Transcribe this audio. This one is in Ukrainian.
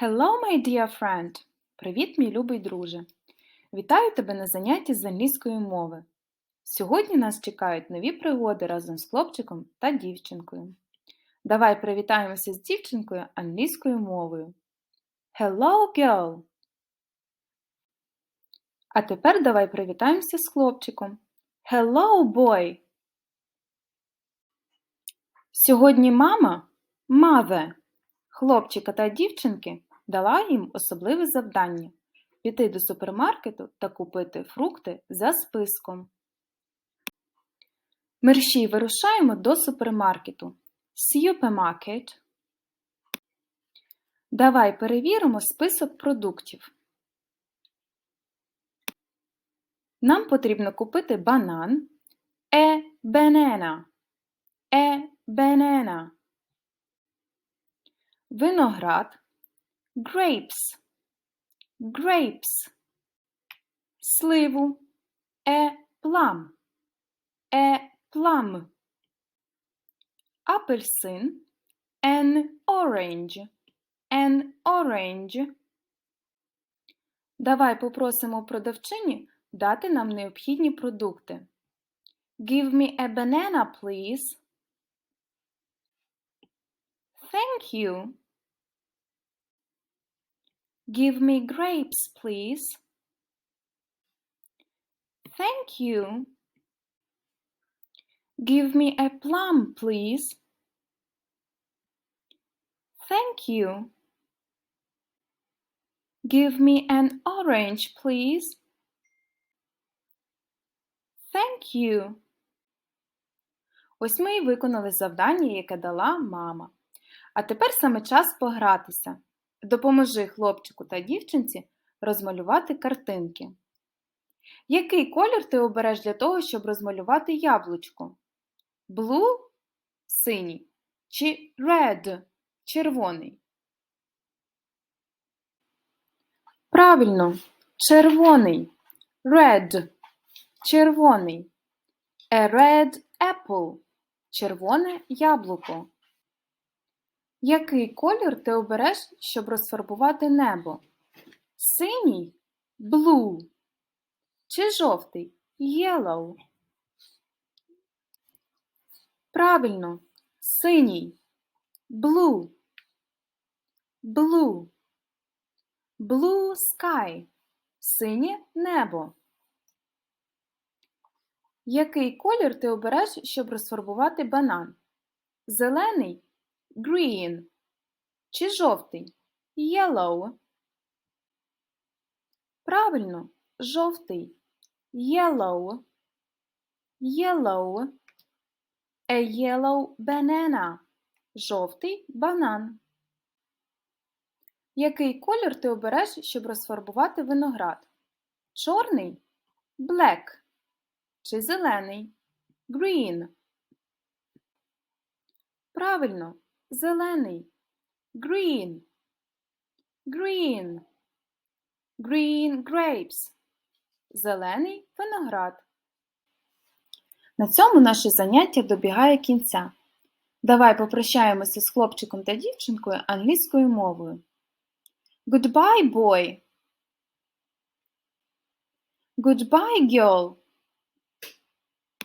Hello, my dear friend! Привіт, мій любий друже! Вітаю тебе на занятті з англійської мови. Сьогодні нас чекають нові пригоди разом з хлопчиком та дівчинкою. Давай привітаємося з дівчинкою англійською мовою. Hello, girl! А тепер давай привітаємося з хлопчиком. Hello, boy! Сьогодні мама, маве, хлопчика та дівчинки дала їм особливе завдання піти до супермаркету та купити фрукти за списком. Мерщій вирушаємо до супермаркету. Supermarket. Давай перевіримо список продуктів. Нам потрібно купити банан, е банана, е банана, виноград, grapes, grapes, сливу, е plum, е plum, апельсин, an orange, an orange. Давай попросимо продавчині дати нам необхідні продукти. Give me a banana, please. Thank you. Give me grapes, please. Thank you. Give me a plum, please. Thank you. Give me an orange, please. Thank you. Ось ми і виконали завдання, яке дала мама. А тепер саме час погратися. Допоможи хлопчику та дівчинці розмалювати картинки. Який колір ти обереш для того, щоб розмалювати яблучко? Blue – синій чи red – червоний? Правильно, червоний. Red – червоний. A red apple – червоне яблуко. Який колір ти обереш, щоб розфарбувати небо? Синій blue чи жовтий yellow? Правильно, синій blue. Blue. Blue sky. Синє небо. Який колір ти обереш, щоб розфарбувати банан? Зелений green чи жовтий yellow. Правильно, жовтий yellow. Yellow. A yellow banana. Жовтий банан. Який колір ти обереш, щоб розфарбувати виноград? Чорний black чи зелений green. Правильно, зелений green. Green. Green grapes. Зелений виноград. На цьому наше заняття добігає кінця. Давай попрощаємося з хлопчиком та дівчинкою англійською мовою. Goodbye, boy. Goodbye, girl.